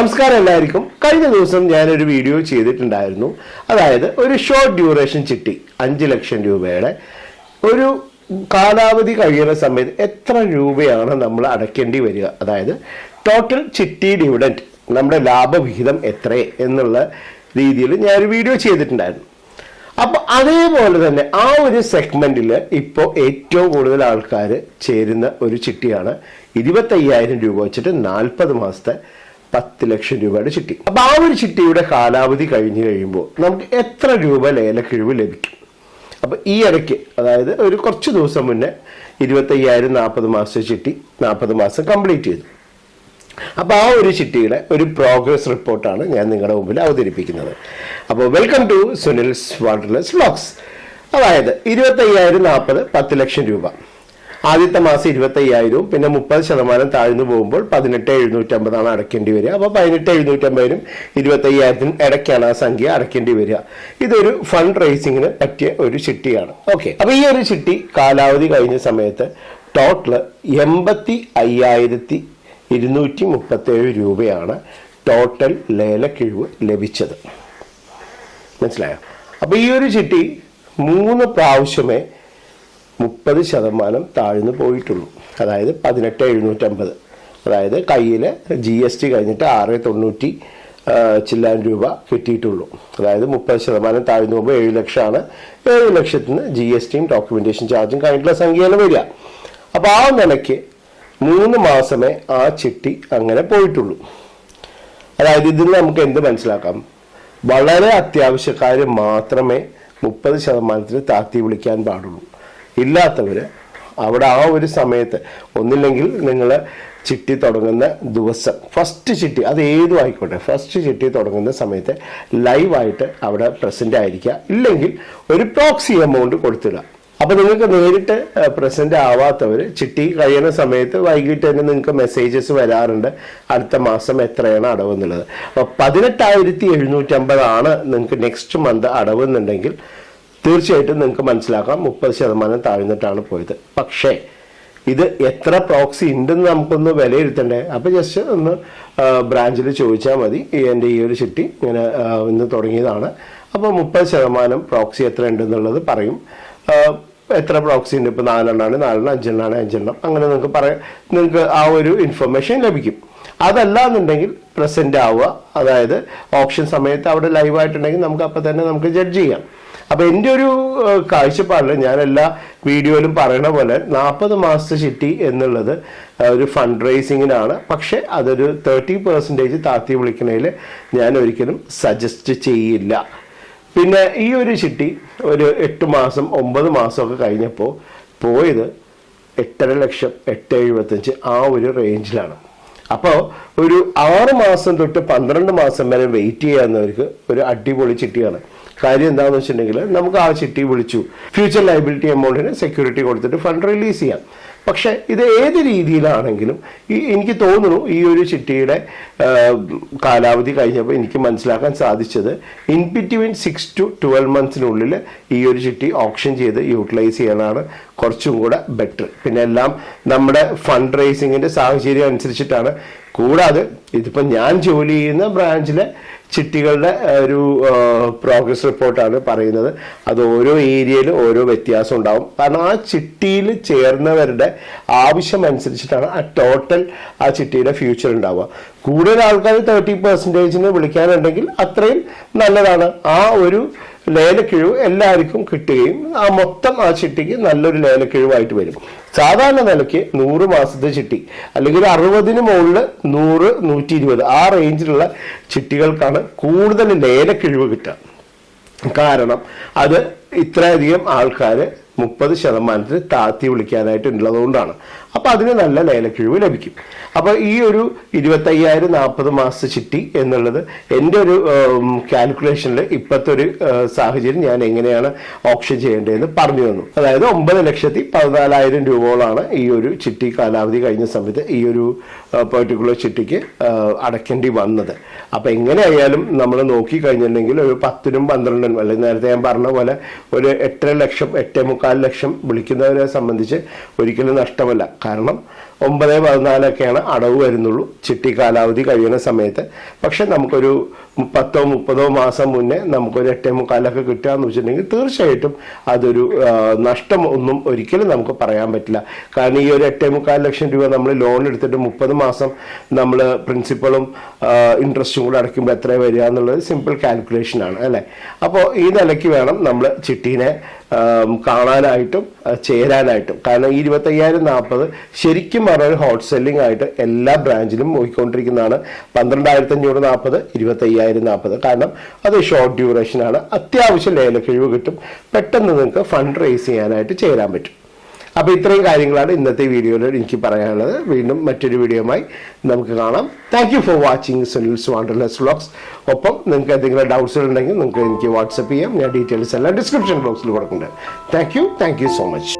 നമസ്കാരം എല്ലാവർക്കും. കഴിഞ്ഞ ദിവസം ഞാനൊരു വീഡിയോ ചെയ്തിട്ടുണ്ടായിരുന്നു. അതായത് ഒരു ഷോർട്ട് ഡ്യൂറേഷൻ ചിട്ടി അഞ്ച് ലക്ഷം രൂപയുടെ. ഒരു കാലാവധി കഴിയുന്ന സമയത്ത് എത്ര രൂപയാണ് നമ്മൾ അടയ്ക്കേണ്ടി വരിക? അതായത് ടോട്ടൽ ചിട്ടി ഡിവിഡന്റ് നമ്മുടെ ലാഭവിഹിതം എത്ര എന്നുള്ള രീതിയിൽ ഞാനൊരു വീഡിയോ ചെയ്തിട്ടുണ്ടായിരുന്നു. അപ്പോൾ അതേപോലെ തന്നെ ആ ഒരു സെഗ്മെന്റിൽ ഇപ്പോൾ ഏറ്റവും കൂടുതൽ ആൾക്കാർ ചേരുന്ന ഒരു ചിട്ടിയാണ് ഇരുപത്തയ്യായിരം രൂപ വെച്ചിട്ട് നാൽപ്പത് മാസത്തെ പത്ത് ലക്ഷം രൂപയുടെ ചിട്ടി. അപ്പൊ ആ ഒരു ചിട്ടിയുടെ കാലാവധി കഴിഞ്ഞു കഴിയുമ്പോൾ നമുക്ക് എത്ര രൂപ ലേലക്കിഴിവ് ലഭിക്കും? അപ്പൊ ഈ ഇടയ്ക്ക് അതായത് ഒരു കുറച്ച് ദിവസം മുന്നേ ഇരുപത്തയ്യായിരം നാൽപ്പത് മാസത്തെ ചിട്ടി നാൽപ്പത് മാസം കംപ്ലീറ്റ് ചെയ്തു. അപ്പോൾ ആ ഒരു ചിട്ടിയുടെ ഒരു പ്രോഗ്രസ് റിപ്പോർട്ടാണ് ഞാൻ നിങ്ങളുടെ മുമ്പിൽ അവതരിപ്പിക്കുന്നത്. അപ്പോൾ welcome to Sunil's waterless vlogs അതായത് ഇരുപത്തയ്യായിരം നാൽപ്പത് പത്ത് ലക്ഷം രൂപ. ആദ്യത്തെ മാസം ഇരുപത്തയ്യായിരവും പിന്നെ മുപ്പത് ശതമാനം താഴ്ന്നു പോകുമ്പോൾ പതിനെട്ട് എഴുന്നൂറ്റമ്പതാണ് അടയ്ക്കേണ്ടി വരിക. അപ്പോൾ പതിനെട്ട് എഴുന്നൂറ്റമ്പതിനും ഇരുപത്തയ്യായിരത്തിനും ഇടയ്ക്കാണ് ആ സംഖ്യ അടയ്ക്കേണ്ടി വരിക. ഇതൊരു ഫണ്ട് റേസിങ്ങിന് പറ്റിയ ഒരു ചിട്ടിയാണ്. ഓക്കെ അപ്പോൾ ഈ ഒരു ചിട്ടി കാലാവധി കഴിഞ്ഞ സമയത്ത് ടോട്ടൽ എൺപത്തി അയ്യായിരത്തി ഇരുന്നൂറ്റി മുപ്പത്തേഴ് രൂപയാണ് ടോട്ടൽ ലേലക്കിഴിവ് ലഭിച്ചത്. മനസ്സിലായോ? അപ്പോൾ ഈ ഒരു ചിട്ടി മൂന്ന് പ്രാവശ്യമേ മുപ്പത് ശതമാനം താഴ്ന്നു പോയിട്ടുള്ളൂ. അതായത് പതിനെട്ട് എഴുന്നൂറ്റമ്പത്. അതായത് കയ്യിൽ ജി എസ് ടി കഴിഞ്ഞിട്ട് ആറ് തൊണ്ണൂറ്റി ചില്ലാൻ രൂപ കിട്ടിയിട്ടുള്ളൂ. അതായത് മുപ്പത് ശതമാനം താഴ്ന്നു പോകുമ്പോൾ ഏഴ് ലക്ഷമാണ്. ഏഴ് ലക്ഷത്തിന് ജി എസ് ടിയും ഡോക്യുമെന്റേഷൻ ചാർജും കഴിഞ്ഞിട്ടുള്ള സംഖ്യയാണ് വരിക. അപ്പോൾ ആ നിലയ്ക്ക് മൂന്ന് മാസമേ ആ ചിട്ടി അങ്ങനെ പോയിട്ടുള്ളൂ. അതായത് ഇതിൽ നമുക്ക് എന്ത് മനസ്സിലാക്കാം? വളരെ അത്യാവശ്യക്കാർ മാത്രമേ മുപ്പത് ശതമാനത്തിന് താത്തി വിളിക്കാൻ പാടുള്ളൂ. ഇല്ലാത്തവർ അവിടെ ആ ഒരു സമയത്ത് ഒന്നില്ലെങ്കിൽ നിങ്ങൾ ചിട്ടി തുടങ്ങുന്ന ദിവസം ഫസ്റ്റ് ചിട്ടി അത് ഏതും ആയിക്കോട്ടെ ഫസ്റ്റ് ചിട്ടി തുടങ്ങുന്ന സമയത്ത് ലൈവായിട്ട് അവിടെ പ്രസന്റ് ആയിരിക്കുക. ഇല്ലെങ്കിൽ ഒരു പ്രോക്സി എമൗണ്ട് കൊടുത്തിടുക. അപ്പോൾ നിങ്ങൾക്ക് നേരിട്ട് പ്രസന്റ് ആവാത്തവർ ചിട്ടി കഴിയുന്ന സമയത്ത് വൈകിട്ട് തന്നെ നിങ്ങൾക്ക് മെസ്സേജസ് വരാറുണ്ട്. അടുത്ത മാസം എത്രയാണ് അടവ് എന്നുള്ളത്. അപ്പോൾ പതിനെട്ടായിരത്തി എഴുന്നൂറ്റമ്പതാണ് നിങ്ങൾക്ക് നെക്സ്റ്റ് മന്ത് അടവ് എന്നുണ്ടെങ്കിൽ തീർച്ചയായിട്ടും നിങ്ങൾക്ക് മനസ്സിലാക്കാം മുപ്പത് ശതമാനം താഴ്ന്നിട്ടാണ് പോയത്. പക്ഷേ ഇത് എത്ര പ്രോക്സി ഉണ്ടെന്ന് നമുക്കൊന്ന് വിലയിരുത്തണ്ടേ? അപ്പൊ ജസ്റ്റ് ഒന്ന് ബ്രാഞ്ചിൽ ചോദിച്ചാൽ മതി. എന്റെ ഈ ഒരു ചിട്ടി ഇങ്ങനെ ഇന്ന് തുടങ്ങിയതാണ്. അപ്പോൾ മുപ്പത് ശതമാനം പ്രോക്സി എത്ര ഉണ്ടെന്നുള്ളത് പറയും. എത്ര പ്രോക്സി ഉണ്ട്? ഇപ്പോൾ നാലെണ്ണമാണ് നാലെണ്ണം അഞ്ചെണ്ണമാണ് അഞ്ചെണ്ണം. അങ്ങനെ നിങ്ങൾക്ക് പറയാം നിങ്ങൾക്ക് ആ ഒരു ഇൻഫർമേഷൻ ലഭിക്കും. അതല്ല എന്നുണ്ടെങ്കിൽ പ്രസന്റ് ആവുക. അതായത് ഓപ്ഷൻ സമയത്ത് അവിടെ ലൈവ് ആയിട്ടുണ്ടെങ്കിൽ നമുക്ക് അപ്പം തന്നെ നമുക്ക് ജഡ്ജ് ചെയ്യാം. അപ്പൊ എന്റെ ഒരു കാഴ്ചപ്പാടിൽ ഞാൻ എല്ലാ വീഡിയോയിലും പറയണ പോലെ നാൽപ്പത് മാസത്തെ ചിട്ടി എന്നുള്ളത് ഒരു ഫണ്ട് റേസിങ്ങിനാണ് പക്ഷെ അതൊരു തേർട്ടി പെർസെന്റേജ് താത്തി വിളിക്കണതിൽ ഞാൻ ഒരിക്കലും സജസ്റ്റ് ചെയ്യില്ല. പിന്നെ ഈ ഒരു ചിട്ടി ഒരു എട്ട് മാസം ഒമ്പത് മാസമൊക്കെ കഴിഞ്ഞപ്പോൾ പോയത് എട്ടര ലക്ഷം എട്ട് എഴുപത്തഞ്ച് ആ ഒരു റേഞ്ചിലാണ്. അപ്പോൾ ഒരു ആറ് മാസം തൊട്ട് പന്ത്രണ്ട് മാസം വരെ വെയിറ്റ് ചെയ്യാവുന്നവർക്ക് ഒരു അടിപൊളി ചിട്ടിയാണ്. കാര്യം എന്താണെന്ന് വെച്ചിട്ടുണ്ടെങ്കിൽ നമുക്ക് ആ ചിട്ടി വിളിച്ചു. ഫ്യൂച്ചർ ലൈബിലിറ്റി എമൗണ്ടിന് സെക്യൂരിറ്റി കൊടുത്തിട്ട് ഫണ്ട് റിലീസ് ചെയ്യാം. പക്ഷേ ഇത് ഏത് രീതിയിലാണെങ്കിലും ഈ എനിക്ക് തോന്നുന്നു ഈ ഒരു ചിട്ടിയുടെ കാലാവധി കഴിഞ്ഞപ്പോൾ എനിക്ക് മനസ്സിലാക്കാൻ സാധിച്ചത് in between six to twelve മന്ത്സിനുള്ളിൽ ഈ ഒരു ചിട്ടി ഓപ്ഷൻ ചെയ്ത് യൂട്ടിലൈസ് ചെയ്യാനാണ് കുറച്ചും കൂടെ ബെറ്റർ പിന്നെ എല്ലാം നമ്മുടെ ഫണ്ട് റേസിങ്ങിന്റെ സാഹചര്യം അനുസരിച്ചിട്ടാണ് കൂടാതെ ഇതിപ്പോൾ ഞാൻ ജോലി ചെയ്യുന്ന ബ്രാഞ്ചിലെ ചിട്ടികളുടെ ഒരു പ്രോഗ്രസ് റിപ്പോർട്ടാണ് പറയുന്നത്. അത് ഓരോ ഏരിയയിലും ഓരോ വ്യത്യാസം ഉണ്ടാവും. കാരണം ആ ചിട്ടിയിൽ ചേർന്നവരുടെ ആവശ്യം അനുസരിച്ചിട്ടാണ് ആ ടോട്ടൽ ആ ചിട്ടിയുടെ ഫ്യൂച്ചർ ഉണ്ടാവുക. കൂടുതൽ ആൾക്കാർ തേർട്ടി പെർസെന്റേജിന് വിളിക്കാനുണ്ടെങ്കിൽ അത്രയും നല്ലതാണ്. ആ ഒരു ലേലക്കിഴിവ് എല്ലാവർക്കും കിട്ടുകയും ആ മൊത്തം ആ ചിട്ടിക്ക് നല്ലൊരു ലേലക്കിഴിവായിട്ട് വരും. സാധാരണ നിലയ്ക്ക് നൂറ് മാസത്തെ ചിട്ടി അല്ലെങ്കിൽ അറുപതിന് മുകളിൽ നൂറ് നൂറ്റി ഇരുപത് ആ റേഞ്ചിലുള്ള ചിട്ടികൾക്കാണ് കൂടുതൽ ലേലക്കിഴിവ് കിട്ടുക. കാരണം അത് ഇത്രയധികം ആൾക്കാർ മുപ്പത് ശതമാനത്തിൽ താത്തി വിളിക്കാനായിട്ട് ഉള്ളതുകൊണ്ടാണ്. അപ്പൊ അതിന് നല്ല ലേലക്കിഴിവ് ലഭിക്കും. അപ്പോൾ ഈ ഒരു ഇരുപത്തയ്യായിരം നാൽപ്പത് മാസത്തെ ചിട്ടി എന്നുള്ളത് എന്റെ ഒരു കാൽക്കുലേഷനിൽ ഇപ്പോഴത്തെ ഒരു സാഹചര്യം ഞാൻ എങ്ങനെയാണ് ഓപ്ഷൻ ചെയ്യേണ്ടതെന്ന് പറഞ്ഞു തന്നു. അതായത് ഒമ്പത് ലക്ഷത്തി പതിനാലായിരം രൂപയോളാണ് ഈ ഒരു ചിട്ടി കാലാവധി കഴിഞ്ഞ സമയത്ത് ഈ ഒരു പെർട്ടിക്കുലർ ചിട്ടിക്ക് അടയ്ക്കേണ്ടി വന്നത്. അപ്പോൾ എങ്ങനെയായാലും നമ്മൾ നോക്കി കഴിഞ്ഞിട്ടുണ്ടെങ്കിൽ ഒരു പത്തിനും പന്ത്രണ്ടിനും അല്ലെങ്കിൽ നേരത്തെ ഞാൻ പറഞ്ഞ പോലെ ഒരു എട്ടര ലക്ഷം എട്ടേ മുക്കാൽ ലക്ഷം വിളിക്കുന്നവരെ സംബന്ധിച്ച് ഒരിക്കലും നഷ്ടമല്ല. കാരണം ഒമ്പത് പതിനാലൊക്കെയാണ് അടവ് വരുന്നുള്ളൂ. ചിട്ടി കാലാവധി കഴിയുന്ന സമയത്ത്. പക്ഷെ നമുക്കൊരു പത്തോ മുപ്പതോ മാസം മുന്നേ നമുക്കൊരു എട്ടേ മുക്കാലൊക്കെ കിട്ടുക എന്ന് വെച്ചിട്ടുണ്ടെങ്കിൽ തീർച്ചയായിട്ടും അതൊരു നഷ്ടം ഒന്നും ഒരിക്കലും നമുക്ക് പറയാൻ പറ്റില്ല. കാരണം ഈ ഒരു എട്ടേ മുക്കാൽ ലക്ഷം രൂപ നമ്മൾ ലോൺ എടുത്തിട്ട് മുപ്പത് മാസം നമ്മൾ പ്രിൻസിപ്പളും ഇൻട്രസ്റ്റും കൂടെ അടയ്ക്കുമ്പോൾ എത്ര വരിക എന്നുള്ളത് സിമ്പിൾ കാൽക്കുലേഷൻ ആണ് അല്ലേ? അപ്പോൾ ഈ നിലയ്ക്ക് വേണം നമ്മൾ ചിട്ടീനെ കാണാനായിട്ടും ചേരാനായിട്ടും. കാരണം ഈ ഇരുപത്തയ്യായിരം നാൽപ്പത് ശരിക്കും പറഞ്ഞ ഹോട്ട് സെല്ലിംഗ് ആയിട്ട് എല്ലാ ബ്രാഞ്ചിലും പോയിക്കൊണ്ടിരിക്കുന്നതാണ് പന്ത്രണ്ടായിരത്തി അഞ്ഞൂറ് നാൽപ്പത് ഇരുപത്തയ്യായിരം നാൽപ്പത് കാരണം അത് ഷോർട്ട് ഡ്യൂറേഷനാണ് അത്യാവശ്യം ലേലക്കിഴിവ് കിട്ടും. പെട്ടെന്ന് നിങ്ങൾക്ക് ഫണ്ട് റേസ് ചെയ്യാനായിട്ട് ചേരാൻ പറ്റും. അപ്പോൾ ഇത്രയും കാര്യങ്ങളാണ് ഇന്നത്തെ വീഡിയോയിൽ എനിക്ക് പറയാനുള്ളത്. വീണ്ടും മറ്റൊരു വീഡിയോയുമായി നമുക്ക് കാണാം. Thank for watching Sunil's wanderless vlogs ഒപ്പം നിങ്ങൾക്ക് എന്തെങ്കിലും ഡൗട്ട്സ് ഉണ്ടെങ്കിൽ നിങ്ങൾക്ക് എനിക്ക് വാട്സപ്പ് ചെയ്യാം. ഞാൻ ഡീറ്റെയിൽസ് എല്ലാം ഡിസ്ക്രിപ്ഷൻ ബോക്സിൽ കൊടുക്കുന്നുണ്ട്. Thank you thank you so much